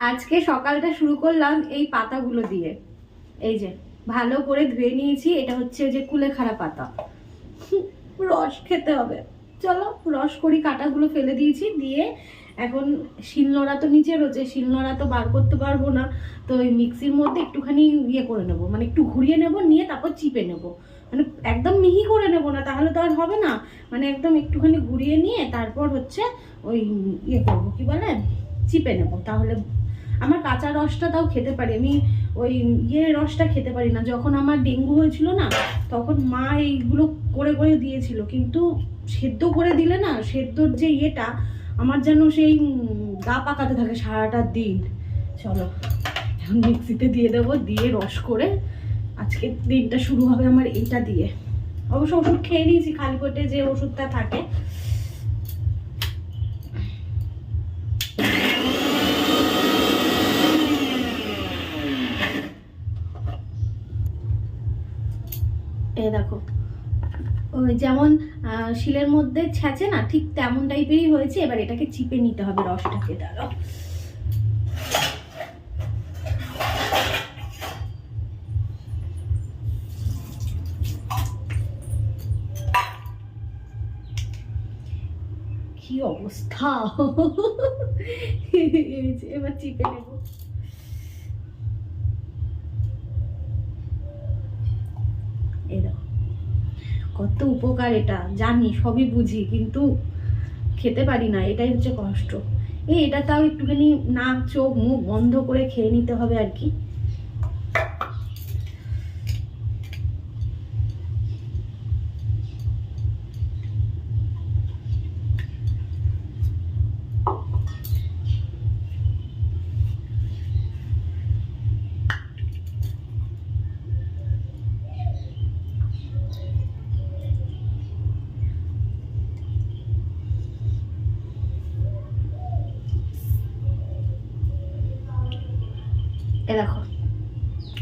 আজকে সকালটা শুরু করলাম এই পাতাগুলো দিয়ে। এই যে, ভালো করে ধুয়ে নিয়েছি, এটা হচ্ছে যে কুলেখাড়া পাতা। রস খেতে হবে। চলো, রস করি, কাটাগুলো ফেলে দিয়েছি, দিয়ে এখন শিলনোড়া তো নিচে রয়েছে, শিলনোড়া তো বার করতে পারব না। তো ওই মিক্সির মধ্যে একটুখানি ইয়ে করে নেব মানে একটু ঘুরিয়ে নেব, নিয়ে তারপর চিপে নেব। মানে একদম মিহি করে নেব না, তাহলে তো আর হবে না। মানে একদম একটুখানি ঘুরিয়ে নিয়ে তারপর হচ্ছে ওই ইয়ে করব, কি বলে? চিপে নেব, তাহলে আমার কাঁচা রসটা তাও খেতে পারি। আমি ওই ইয়ে রসটা খেতে পারি না। যখন আমার ডেঙ্গু হয়েছিল না, তখন মা এইগুলো করে করে দিয়েছিল। কিন্তু সেদ্ধ করে দিলে না, সেদ্ধর যে ইয়েটা, আমার যেন সেই গা পাকাতে থাকে সারাটা দিন। চলো, এখন মিক্সিতে দিয়ে দেবো, দিয়ে রস করে আজকে দিনটা শুরু হবে আমার এটা দিয়ে। অবশ্য ওষুধ খেয়ে নিয়েছি, খালি পেটে যে ওষুধটা থাকে। এ দেখো। ওই যেমন শিলের মধ্যে ছেঁচে না, ঠিক তেমন টাইপেরই হয়েছে, এবার এটাকে চিপে নিতে হবে রসটাকে, দাঁড়াও। কি অবস্থা? এবার চিপে নেব। কত উপকার এটা, জানি, সবই বুঝি, কিন্তু খেতে পারি না, এটাই হচ্ছে কষ্ট। এই এটা তাও একটুখানি নাক, চোখ, মুখ বন্ধ করে খেয়ে নিতে হবে আর কি। এ দেখো,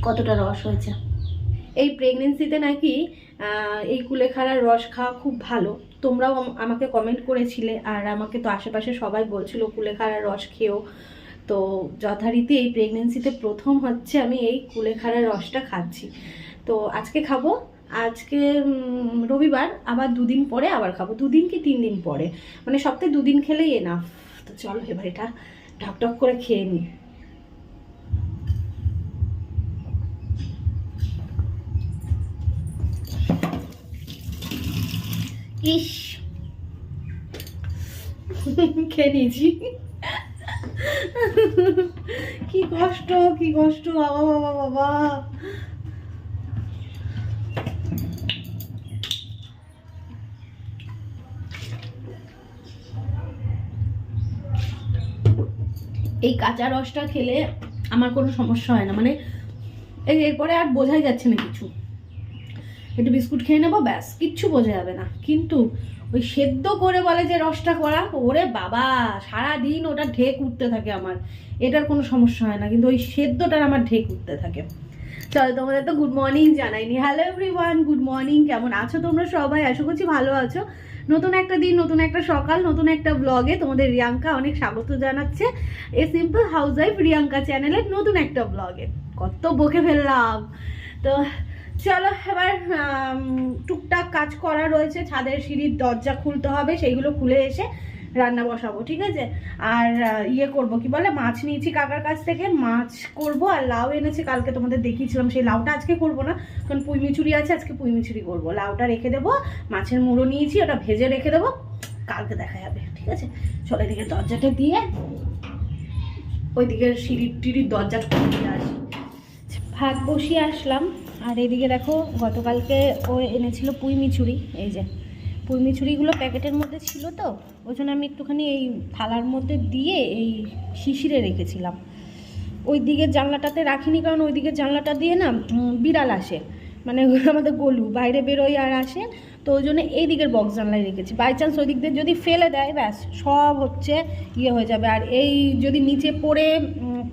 কতটা রস হয়েছে। এই প্রেগনেন্সিতে নাকি এই কুলেখাড়ার রস খাওয়া খুব ভালো। তোমরাও আমাকে কমেন্ট করেছিলে, আর আমাকে তো আশেপাশে সবাই বলছিল কুলেখাড়ার রস খেও। তো যথারীতি এই প্রেগনেন্সিতে প্রথম হচ্ছে আমি এই কুলেখাড়ার রসটা খাচ্ছি। তো আজকে খাব, আজকে রবিবার, আবার দুদিন পরে আবার খাব। দুদিন কি তিন দিন পরে? মানে সপ্তাহে দুদিন খেলেই এনাফ তো চলো এবার এটা ঢকঢক করে খেয়ে নিই। ইস। খেয়ে নিয়েছি। কি কষ্ট কি কষ্ট, বাবা বাবা বাবা। এই কাঁচা রসটা খেলে আমার কোনো সমস্যা হয় না মানে এরপরে আর বোঝাই যাচ্ছে না কিছু। একটু বিস্কুট খেয়ে নেব, ব্যাস, কিচ্ছু বোঝা যাবে না। কিন্তু ওই সেদ্ধ করে বলে যে রসটা করা, ওরে বাবা সারা দিন ওটা ঢেক উঠতে থাকে আমার। এটার কোনো সমস্যা হয় না, কিন্তু ওই সেদ্ধটার আমার ঢেক উঠতে থাকে। চলো, তোমাদের তো গুড মর্নিং জানাইনি। হ্যালো এভরিওয়ান গুড মর্নিং কেমন আছো তোমরা সবাই? আশা করছি ভালো আছো। নতুন একটা দিন, নতুন একটা সকাল, নতুন একটা ব্লগে তোমাদের রিয়াঙ্কা অনেক স্বাগত জানাচ্ছে। A simple house wife Riyanka চ্যানেলের নতুন একটা ব্লগে কত বকে ফেললাম। তো চলো এবার টুকটাক কাজ করা রয়েছে। ছাদের সিঁড়ির দরজা খুলতে হবে, সেইগুলো খুলে এসে রান্না বসাবো, ঠিক আছে? আর ইয়ে করব কি বলে, মাছ নিয়েছি কাকার কাছ থেকে, মাছ করব, আর লাউ এনেছি, কালকে তোমাদের দেখিয়েছিলাম, সেই লাউটা আজকে করব না, কারণ পুঁই মিচুরি আছে, আজকে পুঁই মিচুরি করব। লাউটা রেখে দেবো, মাছের মুড়ো নিয়েছি, ওটা ভেজে রেখে দেবো, কালকে দেখা যাবে, ঠিক আছে? চলো এদিকে দরজাটা দিয়ে, ওইদিকে সিঁড়ির টিড়ির দরজাটা দিয়ে আসি। ভাত বসিয়ে আসলাম। আর এদিকে দেখো, গতকালকে ও এনেছিল পুঁই মিচুরি এই যে। পুঁই মিচুরিগুলো প্যাকেটের মধ্যে ছিল তো, ওই জন্য আমি একটুখানি এই থালার মধ্যে দিয়ে এই শিশিরে রেখেছিলাম। ওই দিকের জানলাটাতে রাখিনি, কারণ ওই দিকের জানলাটা দিয়ে না বিড়াল আসে। মানে আমাদের গলু, বাইরে বেরোয় আর আসে। তো ওই জন্য এই দিকের বক্স জানলায় রেখেছি। বাই চান্স ওই দিক দিয়ে যদি ফেলে দেয়, ব্যাস, সব হচ্ছে ইয়ে হয়ে যাবে। আর এই যদি নিচে পড়ে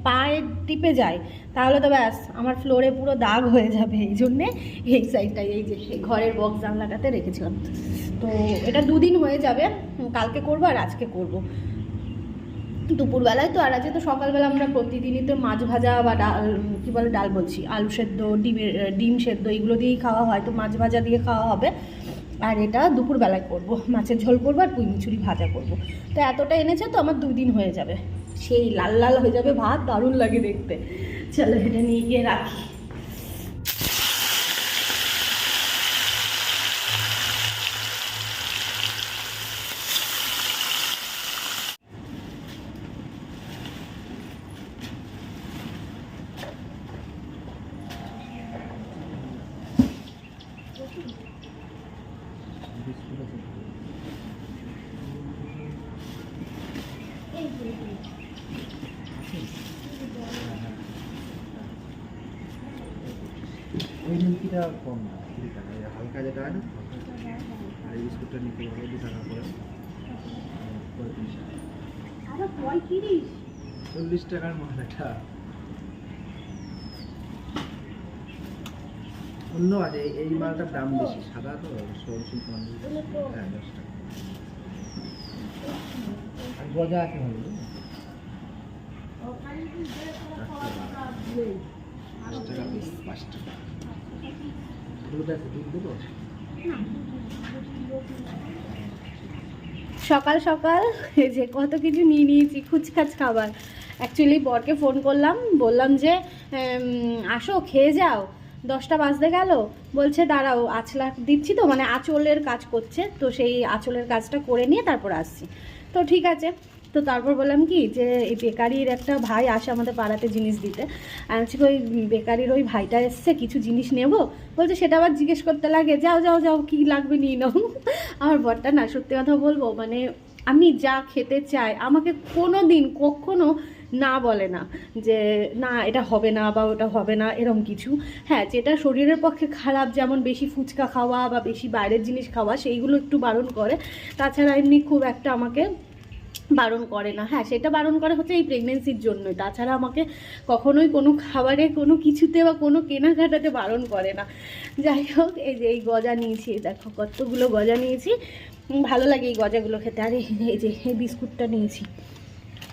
পায়ে টিপে যায় তাহলে তো ব্যাস, আমার ফ্লোরে পুরো দাগ হয়ে যাবে, এই জন্যে এই সাইডটাই এই যে ঘরের বক্স জানলাটাতে রেখেছিলাম। তো এটা দুদিন হয়ে যাবে কালকে করব আর আজকে করব। দুপুরবেলায় তো, আর আছে তো সকালবেলা আমরা প্রতিদিনই তো মাছ ভাজা বা ডাল কী বলে ডাল বলছি? আলু সেদ্ধ, ডিমের ডিম সেদ্ধ, এগুলো দিয়েই খাওয়া হয়, তো মাছ ভাজা দিয়ে খাওয়া হবে। আর এটা দুপুরবেলায় করব, মাছের ঝোল করব আর পুঁই মিচুরি ভাজা করব। তো এতটা এনেছে তো, আমার দুই দিন হয়ে যাবে। সেই লাল লাল হয়ে যাবে, ভাত দারুণ লাগে দেখতে। চলো এটা নিয়ে গিয়ে রাখি ওই নিমকিটা কম না কুড়ি টাকা এই হালকা যেটা হয় না? আর এই বিস্কুটটা নিতে পারো দু টাকা করে। পঁয়ত্রিশ। টাকা চল্লিশ টাকার মাল এটা। অন্য আছে এই- এই মালটার দাম বেশি সাদা তো সরষে পঞ্চাশ হ্যাঁ দশ টাকা। আর গজা আছে ভালো পাঁচ টাকা পাঁচ সকাল সকাল যে কত কিছু নিয়ে নিয়েছি, খুচখাচ খাবার। অ্যাকচুয়ালি বরকে ফোন করলাম, বললাম যে আসো, খেয়ে যাও। দশটা বাজতে গেল। বলছে, দাঁড়াও, আঁচলা দিচ্ছি তো মানে আঁচলের কাজ করছে, তো সেই আঁচলের কাজটা করে নিয়ে তারপর আসছি। তো ঠিক আছে তো তারপর বললাম কি যে, এই বেকারির একটা ভাই আসে আমাদের পাড়াতে জিনিস দিতে। হচ্ছে ওই বেকারির ওই ভাইটা এসছে, কিছু জিনিস নেব? বলছে, সেটা আবার জিজ্ঞেস করতে লাগে। যাও যাও যাও, কি লাগবে নিয়ে নাও। আমার বরটা না, সত্যি কথা বলব মানে আমি যা খেতে চাই, আমাকে কোনো দিন কখনো না বলে না যে, না, এটা হবে না বা ওটা হবে না, এরম কিছু। হ্যাঁ যেটা শরীরের পক্ষে খারাপ, যেমন বেশি ফুচকা খাওয়া বা বেশি বাইরের জিনিস খাওয়া, সেইগুলো একটু বারণ করে। তাছাড়া এমনি খুব একটা আমাকে বারণ করে না। হ্যাঁ সেটা বারণ করা হচ্ছে এই প্রেগনেন্সির জন্যই। তাছাড়া আমাকে কখনোই কোনো খাবারে, কোনো কিছুতে বা কোনো কেনাকাটাতে বারণ করে না। যাই হোক, এই যে এই গজা নিয়েছি দেখো কতগুলো গজা নিয়েছি। ভালো লাগে এই গজাগুলো খেতে। আর এই এই যে এই বিস্কুটটা নিয়েছি।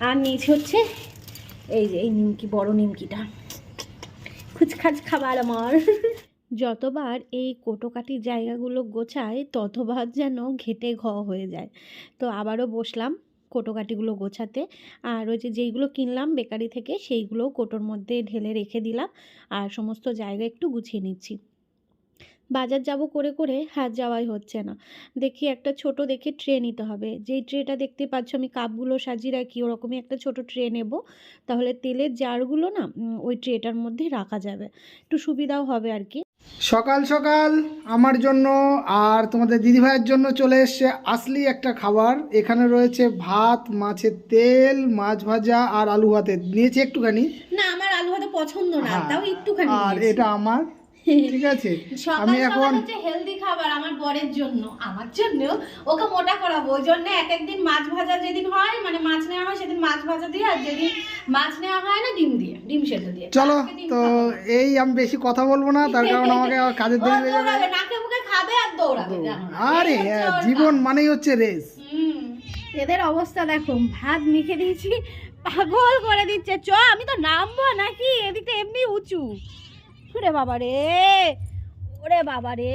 আর নিয়েছি হচ্ছে এই যে এই নিমকি, বড় নিমকিটা। খুচখাচ খাবার আমার। যতবার এই কোটোকাটির জায়গাগুলো গোছায় ততবার যেন ঘেটে ঘ হয়ে যায়। তো আবারও বসলাম। কোটোকাটিগুলো গোছাতে। আর ওই যে যেইগুলো কিনলাম বেকারি থেকে সেইগুলোও কোটোর মধ্যে ঢেলে রেখে দিলাম। আর সমস্ত জায়গা একটু গুছিয়ে নিচ্ছি। বাজার যাব করে করে হাত যাওয়াই হচ্ছে না। দেখি একটা ছোট দেখে ট্রে নিতে হবে। যেই ট্রেটা দেখতে পাচ্ছ আমি কাপগুলো সাজিয়ে রাখি, ওরকমই একটা ছোট ট্রে নেব। তাহলে তেলের জারগুলো না ওই ট্রেটার মধ্যে রাখা যাবে। একটু সুবিধাও হবে আর কি। সকাল সকাল আমার জন্য আর তোমাদের দিদিভাইয়ের জন্য চলে এসছে আসলি একটা খাবার। এখানে রয়েছে ভাত মাছের তেল মাছ ভাজা আর আলু ভাতে। নিয়েছি একটুখানি। না আমার আলু ভাতে পছন্দ না হ্যাঁ। তাও একটুখানি আর এটা আমার ঠিক আছে? আমি এখন হচ্ছে হেলদি খাবার আমার বরের জন্য। আমার জন্য ওকে মোটা করাবো। ওই জন্য এক একদিন মাছ ভাজা যেদিন হয় মানে মাছ নেওয়া হয় সেদিন মাছ ভাজা দিয়ে আর যেদিন মাছ নেওয়া হয় না ডিম দিয়ে ডিম সেদ্ধ দিয়ে। চলো তো এই আমি বেশি কথা বলব না তার কারণ আমাকে কাজের দেরি হয়ে যাবে। নাকে মুখে খাবে আর দৌড়াবে আরে জীবন মানেই হচ্ছে রেস এদের অবস্থা দেখো ভাত মেখে দিয়েছি পাগল করে দিচ্ছে। চ আমি তো নামবো নাকি? এদিকে এমনি উঁচু। ওরে বাবা রে? ওরে বাবা রে।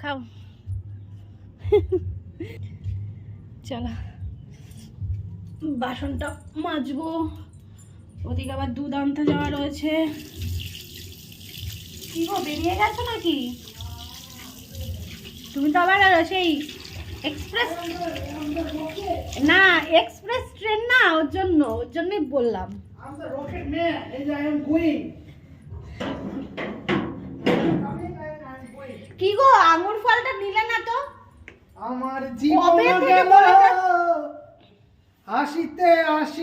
খাও। চলো। বাসনটা মাজবো। ওদিকে আবার দুধ আনতে যাওয়া রয়েছে। কি গো, বেরিয়ে গেছো নাকি? তুমি তো আবার সেই এক্সপ্রেস না, এক্সপ্রেস ট্রেন না, ওর জন্য, ওর জন্যই বললাম। কি গো আঙুর ফলটা নিলে না তো? আমার জীবন গেল? হাসিতে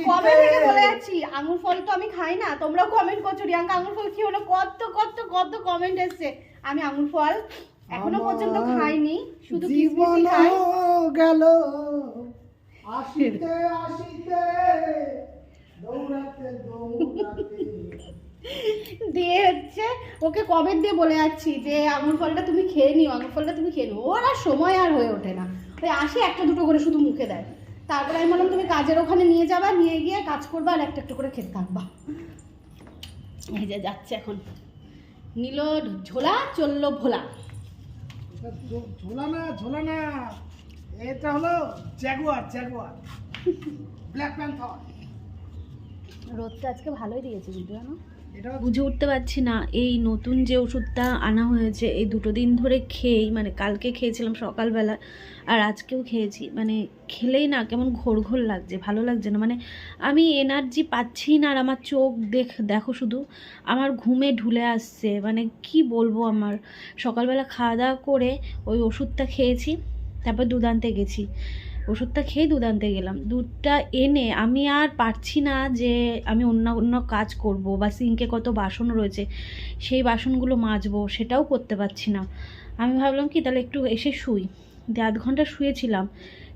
কবে থেকে বলে যাচ্ছি? আঙুর ফল তো আমি খাই না তোমরাও কমেন্ট করছ রিয়াঙ্কা আঙুর ফল কি হলো কত কত কত কমেন্ট এসছে। আমি আঙুর ফল এখনও পর্যন্ত খাইনি শুধু জীবন কিসমিসই খাই। গেল। আসিতে আসিতে দৌড়াতে দৌড়াতে দিয়ে হচ্ছে ওকে কবে দিয়ে বলে যাচ্ছি যে আঙুর ফলটা তুমি খেয়ে নিও আঙুর ফলটা তুমি খেয়ে নিও। ওর আর সময় আর হয়ে ওঠে না। ওই আসে একটা দুটো করে শুধু মুখে দেয়। তারপরে আমি বললাম তুমি কাজের ওখানে নিয়ে যাবা নিয়ে গিয়ে কাজ করবা আর একটা একটু করে খেতে থাকবা এই যে যাচ্ছে এখন। নিল ঝোলা চলল ভোলা। ঝোলা না ঝোলা না এটা হলো জ্যাগুয়ার জ্যাগুয়ার। Black panther. রোদটা আজকে ভালোই দিয়েছে কিন্তু জানো? বুঝে উঠতে পারছি না, এই নতুন যে ওষুধটা আনা হয়েছে, এই দুটো দিন ধরে খেয়েই মানে কালকে খেয়েছিলাম সকালবেলা, আর আজকেও খেয়েছি মানে খেলেই না কেমন ঘোর ঘোর লাগছে, ভালো লাগছে না মানে আমি এনার্জি পাচ্ছি না, আর আমার চোখ দেখ, দেখো শুধু, আমার ঘুমে ঢুলে আসছে মানে কি বলব আমার, সকালবেলা খাওয়া দাওয়া করে ওই ওষুধটা খেয়েছি, তারপর দুদান্তে গেছি ওষুধটা খেয়ে দুধ আনতে গেলাম। দুধটা এনে আমি আর পারছি না যে আমি অন্য অন্য কাজ করব বা সিঙ্কে কত বাসন রয়েছে সেই বাসনগুলো মাজবো সেটাও করতে পারছি না। আমি ভাবলাম কি তাহলে একটু এসে শুই। দিয়ে আধ ঘণ্টা শুয়েছিলাম।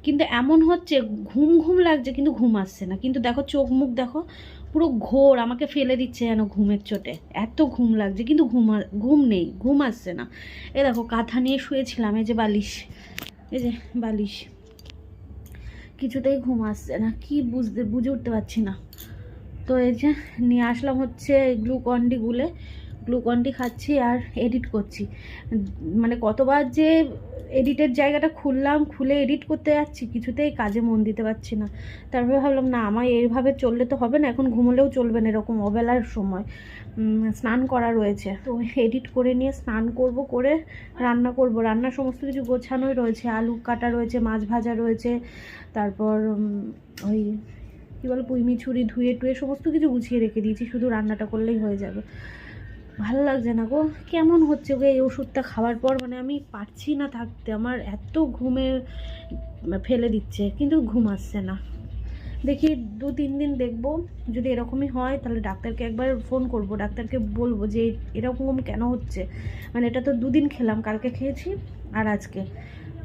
কিন্তু এমন হচ্ছে ঘুম ঘুম লাগছে কিন্তু ঘুম আসছে না। কিন্তু দেখো চোখ মুখ দেখো পুরো ঘোর আমাকে ফেলে দিচ্ছে যেন ঘুমের চোটে। এত ঘুম লাগছে কিন্তু ঘুম ঘুম নেই ঘুম আসছে না। এ দেখো কাঁথা নিয়ে শুয়েছিলাম এই যে বালিশ এই যে বালিশ। কিছুতেই ঘুম আসছে না, কি বুঝতে, বুঝে উঠতে পারছি না। তো এই যে নিয়ে আসলাম হচ্ছে গ্লুকন্ডি গুলে গ্লুকন্ডি খাচ্ছি আর এডিট করছি। মানে কতবার যে এডিটের জায়গাটা খুললাম, খুলে এডিট করতে যাচ্ছি, কিছুতেই কাজে মন দিতে পারছি না। তারপরে ভাবলাম, না আমার এইভাবে চললে তো হবে না, এখন ঘুমোলেও চলবে না এরকম অবেলার সময়। স্নান করা রয়েছে। তো এডিট করে নিয়ে স্নান করব, করে রান্না করব। রান্নার সমস্ত কিছু গোছানোই রয়েছে। আলু কাটা রয়েছে, মাছ ভাজা রয়েছে, তারপর ওই কী বলে পুইমি ছুরি ধুয়ে টুয়ে সমস্ত কিছু গুছিয়ে রেখে দিয়েছি। শুধু রান্নাটা করলেই হয়ে যাবে। ভালো লাগছে না গো। কেমন হচ্ছে গো এই ওষুধটা খাওয়ার পর? মানে আমি পারছি না থাকতে। আমার এত ঘুমে ফেলে দিচ্ছে, কিন্তু ঘুম আসছে না। দেখি দু তিন দিন দেখব। যদি এরকমই হয়, তাহলে ডাক্তারকে একবার ফোন করব। ডাক্তারকে বলব যে, এরকম কেন হচ্ছে? মানে এটা তো দুদিন খেলাম, কালকে খেয়েছি আর আজকে।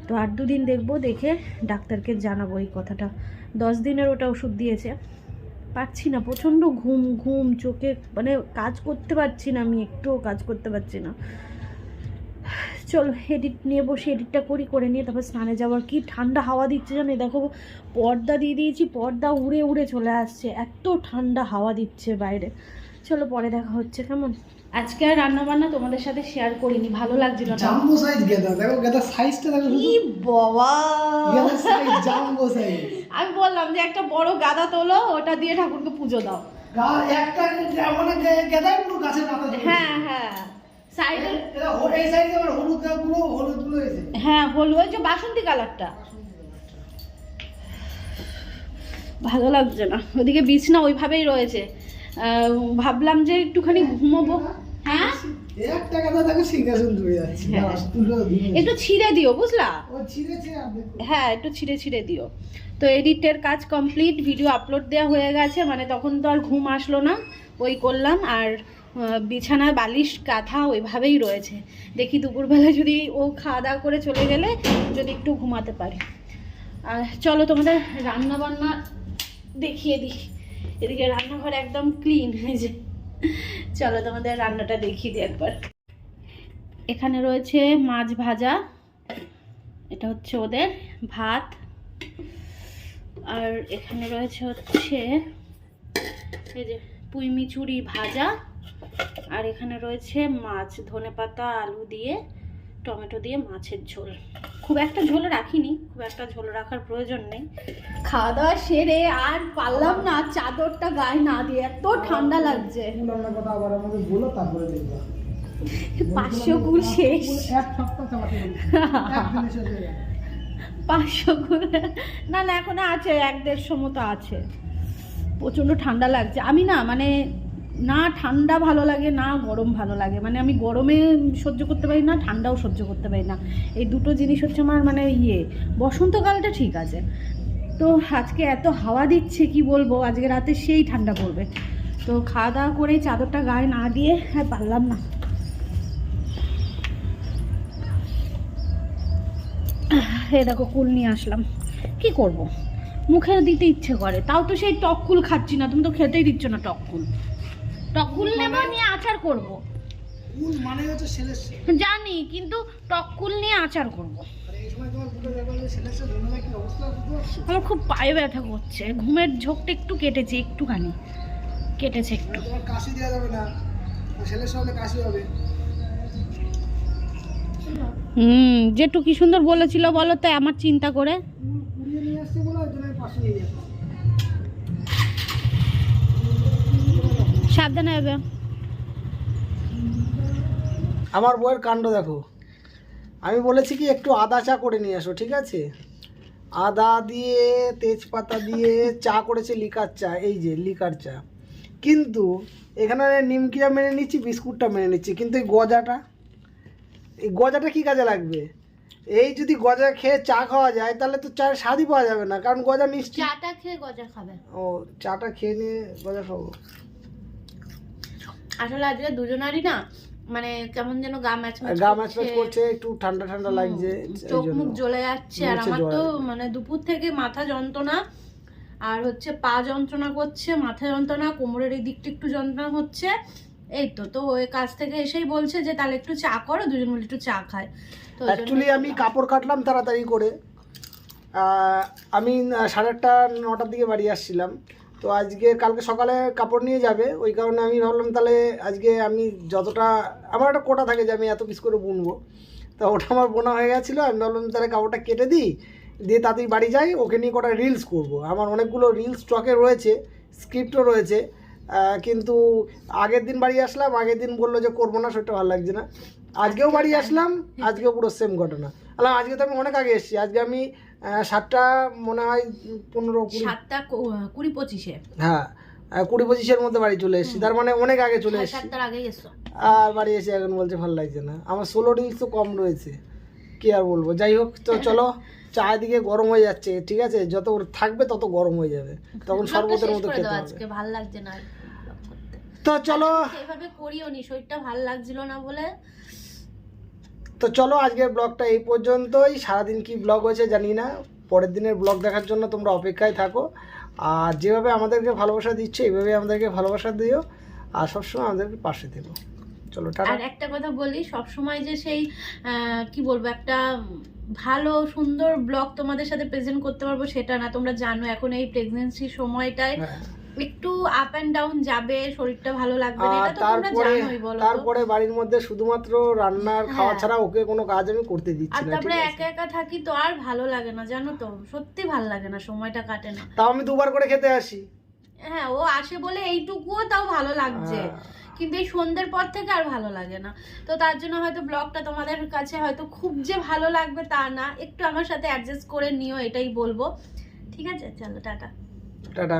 তো আর দুদিন দেখব, দেখে ডাক্তারকে জানাব এই কথাটা। দশ দিনের ওটা ওষুধ দিয়েছে। পারছি না, প্রচণ্ড ঘুম ঘুম, চোখে মানে কাজ করতে পারছি না আমি, একটুও কাজ করতে পারছি না। চলো এডিট নিয়ে বসে এডিটটা করি করে নিয়ে তারপর স্নানে যাওয়ার কি ঠান্ডা হাওয়া দিচ্ছে জানো? দেখো পর্দা দিয়ে দিয়েছি পর্দা উড়ে উড়ে চলে আসছে এত ঠান্ডা হাওয়া দিচ্ছে বাইরে। চলো পরে দেখা হচ্ছে কেমন? আজকে আর রান্না বান্না তোমাদের সাথে শেয়ার করিনি ভালো লাগছিল না। জাম্বো সাইজ গেদা দেখো গেদার সাইজটা দেখো শুধু। বাবা! গেদার সাইজ জাম্বো সাইজ আমি বললাম যে একটা বড় গাদা তোলো ওটা দিয়ে ঠাকুরকে পুজো দাও। একটা গেদার পুরো গাছের মাথা হ্যাঁ হ্যাঁ। সাইডে এই সাইজে আবার হলুদগুলো হলুদগুলো এসে হ্যাঁ হলুদ ওই যে বাসন্তী কালারটা। ভালো লাগছে না। ওদিকে বিছনা ওইভাবেই রয়েছে। ভাবলাম যে একটুখানি ঘুমোবো। হ্যাঁ? একটা যাচ্ছে। হ্যাঁ। দিয়ে। একটু ছিঁড়ে দিও বুঝলা। হ্যাঁ একটু ছিঁড়ে ছিঁড়ে দিও। তো এডিটের কাজ কমপ্লিট ভিডিও আপলোড দেওয়া হয়ে গেছে মানে তখন তো আর ঘুম আসলো না ওই করলাম। আর আহ, বিছানায় বালিশ কাঁথা ওইভাবেই রয়েছে। দেখি দুপুরবেলা যদি ও খাওয়া দাওয়া করে চলে গেলে যদি একটু ঘুমাতে পারি। আর চলো তোমাদের রান্না বান্না দেখিয়ে দিই। এদিকে রান্নাঘর একদম ক্লিন হয়েছে চলো তোমাদের রান্নাটা দেখিয়ে দিই একবার। এখানে রয়েছে মাছ ভাজা। এটা হচ্ছে ওদের ভাত। আর এখানে রয়েছে হচ্ছে এই যে পুঁইমি চুরি ভাজা। আর এখানে রয়েছে মাছ ধনেপাতা আলু দিয়ে, টমেটো দিয়ে মাছের ঝোল। খুব একটা ঝোল রাখিনি, খুব একটা ঝোল রাখার প্রয়োজন নেই। খাওয়া দাওয়া সেরে আর পারলাম না, চাদরটা গায়ে না দিয়ে এত ঠান্ডা লাগছে। কুল পাঁচশো কুল শেষ। পাঁচশো করে না না, এখন আছে, এক দেড়শো মতো আছে। প্রচণ্ড ঠান্ডা লাগছে। আমি না মানে না ঠান্ডা ভালো লাগে, না গরম ভালো লাগে। মানে আমি গরমে সহ্য করতে পারি না, ঠান্ডাও সহ্য করতে পারি না। এই দুটো জিনিস হচ্ছে আমার মানে ইয়ে। বসন্তকালটা ঠিক আছে। তো আজকে এত হাওয়া দিচ্ছে, কি বলব? আজকে রাতে সেই ঠান্ডা পড়বে। তো খাওয়া দাওয়া করে চাদরটা গায়ে না দিয়ে হ্যাঁ পারলাম না। এ দেখো, কুল নিয়ে আসলাম। কি করব? মুখে দিতে ইচ্ছে করে। তাও তো সেই টক কুল খাচ্ছি না। তুমি তো খেতেই দিচ্ছ না টক কুল। টক কুল নেব নিয়ে আচার করব। কুল মানে হচ্ছে সেলের জানি কিন্তু টক কুল নিয়ে আচার করব। আমার খুব পায়ে ব্যথা করছে। ঘুমের ঝোঁকটা একটু কেটেছে একটুখানি। কেটেছে একটু। কাশি দেওয়া যাবে না। ছেলের সামনে কাশি হবে। হুম যেটু কি সুন্দর বলেছিল বলো তো আমার চিন্তা করে চুল কুড়িয়ে নিয়ে আসছে বলে ওই জন্য আমি পাশে নিয়ে যাচ্ছি সাবধানে হবে। আমার বইয়ের কাণ্ড দেখো। আমি বলেছি কি একটু আদা চা করে নিয়ে আসো ঠিক আছে? আদা দিয়ে তেজপাতা দিয়ে চা করেছে লিকার চা এই যে লিকার চা। কিন্তু এখানে নিমকিটা মেনে নিচ্ছি বিস্কুটটা মেনে নিচ্ছি কিন্তু এই গজাটা এই গজাটা কি কাজে লাগবে? এই যদি গজা খেয়ে চা খাওয়া যায় তাহলে তো চায়ের স্বাদই পাওয়া যাবে না কারণ গজা মিষ্টি চাটা খেয়ে গজা খাবে। ও চাটা খেয়ে নিয়ে গজা খাব। আসলে আজকে দুজনারই না মানে কেমন যেন গা ম্যাচ ম্যাচ গা ম্যাচ ম্যাচ করছে। একটু ঠান্ডা ঠান্ডা লাগছে চোখ মুখ জ্বলে যাচ্ছে আর আমার তো মানে দুপুর থেকে মাথা যন্ত্রণা আর হচ্ছে পা যন্ত্রণা করছে মাথা যন্ত্রণা কোমরের এই দিকটা একটু যন্ত্রণা হচ্ছে। এই তো তো ওই কাজ থেকে এসেই বলছে যে তাহলে একটু চা করো দুজন মিলে একটু চা খায় তো অ্যাকচুয়ালি আমি কাপড় কাটলাম তাড়াতাড়ি করে। আহ, আমি সাড়ে আটটা নটার দিকে বাড়ি আসছিলাম। তো আজকে কালকে সকালে কাপড় নিয়ে যাবে, ওই কারণে আমি ভাবলাম তাহলে আজকে আমি যতটা, আমার একটা কোটা থাকে যে আমি এত পিস করে বুনবো। তো ওটা আমার বোনা হয়ে গেছিল, আমি ভাবলাম তাহলে কাপড়টা কেটে দিই, দিয়ে তাড়াতাড়ি বাড়ি যাই, ওকে নিয়ে কটা রিলস করব। আমার অনেকগুলো রিলস স্টকে রয়েছে স্ক্রিপ্টও রয়েছে কিন্তু আগের দিন বাড়ি আসলাম, আগের দিন বলল যে করব না, সেটা ভালো লাগছে না। আজকেও বাড়ি আসলাম, আজকেও পুরো সেম ঘটনা। আলাম আজকে তো আমি অনেক আগে এসেছি, আজকে আমি সাতটা মনে হয় পনেরো কুড়ি। সাতটা কুড়ি পঁচিশে। হ্যাঁ কুড়ি পঁচিশের মধ্যে বাড়ি চলে এসেছি। তার মানে অনেক আগে চলে এসেছি। আর বাড়ি এসে এখন বলছে ভালো লাগছে না। আমার ষোলো রিলস তো কম রয়েছে। কি আর বলব? যাই হোক তো চলো চারিদিকে গরম হয়ে যাচ্ছে ঠিক আছে? যত থাকবে তত গরম হয়ে যাবে। তখন শরবতের মতো খেতে হবে। আজকে ভালো লাগছে না। তো চলো। সেইভাবে করিও নি শরীরটা ভালো লাগছিল না বলে। তো চলো আজকের ব্লগটা এই পর্যন্তই। সারাদিন কি ব্লগ হয়েছে জানি না। পরের দিনের ব্লগ দেখার জন্য তোমরা অপেক্ষায় থাকো। আর যেভাবে আমাদেরকে ভালোবাসা দিচ্ছে এইভাবে আমাদেরকে ভালোবাসা দিও। আর সবসময় আমাদেরকে পাশে দেবো চলো আর একটা কথা বলি সব সময় যে সেই কি বলব একটা ভালো সুন্দর ব্লগ তোমাদের সাথে প্রেজেন্ট করতে পারব সেটা না। তোমরা জানো এখন এই প্রেগনেন্সির সময়টায় হ্যাঁ। একটু আপ এন্ড ডাউন যাবে শরীরটা ভালো লাগবে এটা তো তোমরা জানোই বলো তারপরে বাড়ির মধ্যে শুধুমাত্র রান্নার খাওয়া হ্যাঁ। ছাড়া ওকে কোনো কাজ আমি করতে আর দিচ্ছি না ঠিক তারপরে একা একা থাকি তো আর ভালো লাগে না জানো তো সত্যি ভালো লাগে না সময়টা কাটে না। তাও আমি দুবার করে খেতে আসি। হ্যাঁ ও আসে বলে এইটুকুও তাও ভালো লাগছে কিন্তু এই সন্ধ্যের পর থেকে আর ভালো লাগে না। তো তার জন্য হয়তো ব্লগটা তোমাদের কাছে হয়তো খুব যে ভালো লাগবে তা না একটু আমার সাথে অ্যাডজাস্ট করে নিও এটাই বলব। ঠিক আছে চলো টাটা। টাটা।